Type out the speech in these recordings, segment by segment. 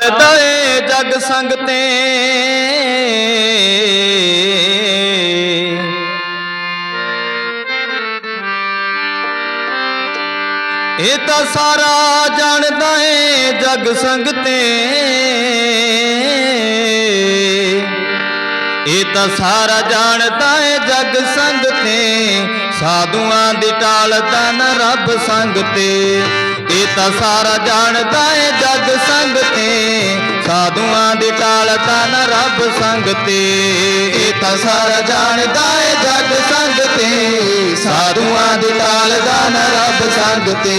ਦਏ ਜਗ ਸੰਗ ਤੇ ਇਹ ਤਾਂ ਸਾਰਾ ਜਾਣਦਾ ਏ ਜਗ ਸੰਗ ਤੇ ਇਹ ਤਾਂ ਸਾਰਾ ਜਾਣਦਾ ਏ ਜਗ ਸੰਗ ਤੇ ਸਾਧੂਆਂ ਦੀ ਟਾਲਦਾ ਨਾ ਰੱਬ ਸੰਗ ਤੇ ਇਹ ਤਾਂ ਸਾਰਾ ਜਾਣਦਾ ਏ ਜਗ ਸੰਗ ਤੇ। ਸਾਧੂਆਂ ਦੀ ਟਾਲਦਾ ਨਾ ਰੱਬ ਸੰਗ ਤੇ। ਇਹ ਤਾਂ ਸਾਰਾ ਜਾਣਦਾ ਏ ਜਗ ਸੰਗ ਤੇ। ਸਾਧੂਆਂ ਦੀ ਟਾਲਦਾ ਨਾ ਰੱਬ ਸੰਗ ਤੇ।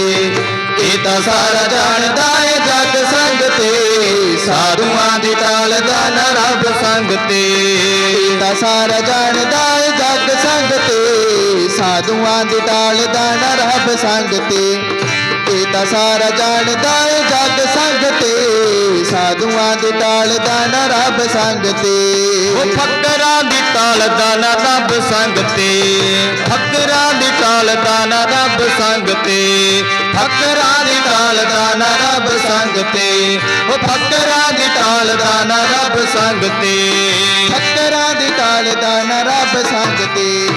ਇਹ ਤਾਂ ਸਾਰਾ ਜਾਣਦਾ ਏ ਜਗ ਸੰਗ ਤੇ। ਸਾਧੂਆਂ ਦੀ ਟਾਲਦਾ ਨਾ ਰੱਬ ਸੰਗ ਤੇ। ਇਹ ਤਾਂ ਸਾਰਾ ਜਾਣਦਾ ਏ ਜਗ ਸੰਗ ਤੇ। ਸਾਧੂਆਂ ਦੀ ਟਾਲਦਾ ਨਾ ਰੱਬ ਸੰਗ ਤੇ। ਇਹ ਤਾਂ ਸਾਰਾ ਜਾਣਦਾ ਏ ਜਗ ਸੰਗ ਤੇ। ਸਾਧੂਆਂ ਦੀ ਟਾਲਦਾ ਨਾ ਰੱਬ ਸੰਗ ਤੇ। ਉਹ ਫਕਰਾਂ ਦੀ ਟਾਲਦਾ ਨਾ ਰੱਬ ਸੰਗ ਤੇ। ਫਕਰਾਂ ਦੀ ਟਾਲਦਾ ਨਾ ਰੱਬ ਸੰਗ ਤੇ। ਫਕਰਾਂ ਦੀ ਟਾਲਦਾ ਨਾ ਰੱਬ ਸੰਗ ਤੇ। ਉਹ ਫਕਰਾਂ ਦੀ ਟਾਲਦਾ ਨਾ ਰੱਬ ਸੰਗ ਤੇ। ਫਕਰਾਂ ਦੀ ਟਾਲਦਾ ਨਾ ਰੱਬ ਸੰਗ ਤੇ।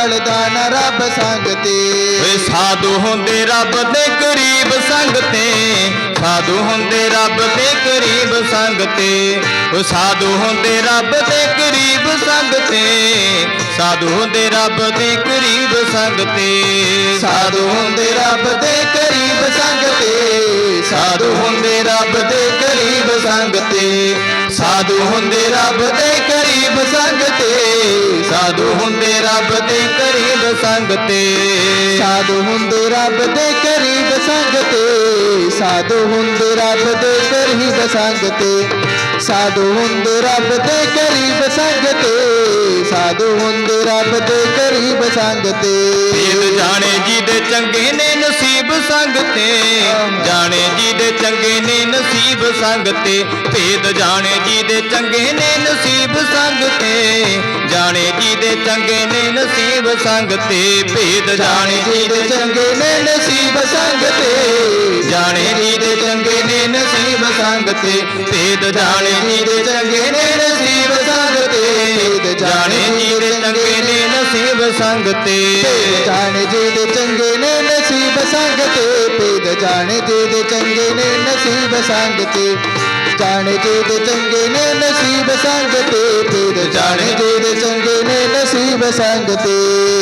ਫਕਰਾਂ ਦੀ ਟਾਲਦਾ ਨਾ ਰੱਬ ਸੰਗ ਤੇ। ਓਏ ਸਾਧੂ ਹੁੰਦੇ ਰੱਬ ਦੇ ਕਰੀਬ ਸੰਗ ਤੇ। ਸਾਧੂ ਹੁੰਦੇ ਰੱਬ ਦੇ ਕਰੀਬ ਸੰਗ ਤੇ। ਓ ਸਾਧੂ ਹੁੰਦੇ ਰੱਬ ਦੇ ਕਰੀਬ ਸੰਗ ਤੇ। ਸਾਧੂ ਹੁੰਦੇ ਰੱਬ ਦੇ ਕਰੀਬ ਸੰਗ ਤੇ। ਸਾਧੂ ਹੁੰਦੇ ਰੱਬ ਦੇ ਕਰੀਬ ਸੰਗ ਤੇ। ਸਾਧੂ ਹੁੰਦੇ ਰੱਬ ਦੇ ਕਰੀਬ ਸੰਗ ਤੇ। ਸਾਧੂ ਹੁੰਦੇ ਰੱਬ ਦੇ ਕਰੀਬ ਸੰਗ ਤੇ। ਸਾਧੂ ਹੁੰਦੇ ਰੱਬ ਦੇ ਕਰੀਬ ਸੰਗ ਤੇ। ਸਾਧੂ ਹੁੰਦੇ ਰੱਬ ਦੇ ਕਰੀਬ ਸੰਗ ਤੇ। ਸਾਧੂ ਹੁੰਦੇ ਰੱਬ ਦੇ ਕਰੀਬ ਸੰਗ ਤੇ। ਸਾਧੂ ਹੁੰਦੇ ਰੱਬ ਦੇ ਕਰੀਬ ਸੰਗ ਤੇ। ਸਾਧੂ ਹੁੰਦੇ ਰੱਬ ਦੇ ਕਰੀਬ ਸੰਗ ਤੇ। ਇਹ ਜਾਣੇ ਜੀ ਦੇ ਚੰਗੇ ਨੇ ਨਸੀਬ ਸੰਗ ਤੇ। ਜਾਣੇ ਜੀ ਦੇ ਚੰਗੇ ਨੇ ਨਸੀਬ ਸੰਗ ਤੇ। ਭੇਦ ਜਾਣੇ ਜੀ ਦੇ ਚੰਗੇ ਨੇ ਨਸੀਬ ਸੰਗ ਤੇ। ਜਾਣੇ ਜੀ ਦੇ ਚੰਗੇ ਨੇ ਨਸੀਬ ਸੰਗ ਤੇ। ਭੇਦ ਜਾਣੇ ਜੀ ਦੇ ਚੰਗੇ ਨੇ ਨਸੀਬ ਸੰਗ ਤੇ। ਜਾਣੇ ਜੀ ਦੇ ਚੰਗੇ ਨੇ ਨਸੀਬ ਸੰਗ ਤੇ। ਭੇਦ ਜਾਣੇ ਜੀ ਦੇ ਚੰਗੇ ਨੇ ਸੰਗ ਤੇ। ਜਾਣ ਜੀ ਦੇ ਚੰਗੇ ਨੇ ਨਸੀਬ ਸੰਗ ਤੇ। ਭੇਦ ਜਾਣੇ ਜੀ ਦੇ ਚੰਗੇ ਨੇ ਨਸੀਬ ਸੰਗ ਤੇ। ਜਾਣੇ ਜੀ ਦੇ ਚੰਗੇ ਨੇ ਨਸੀਬ ਸੰਗ ਤੇ। ਭੇਦ ਜਾਣੇ ਜੀ ਦੇ ਚੰਗੇ ਨੇ ਨਸੀਬ ਸੰਗ ਤੇ।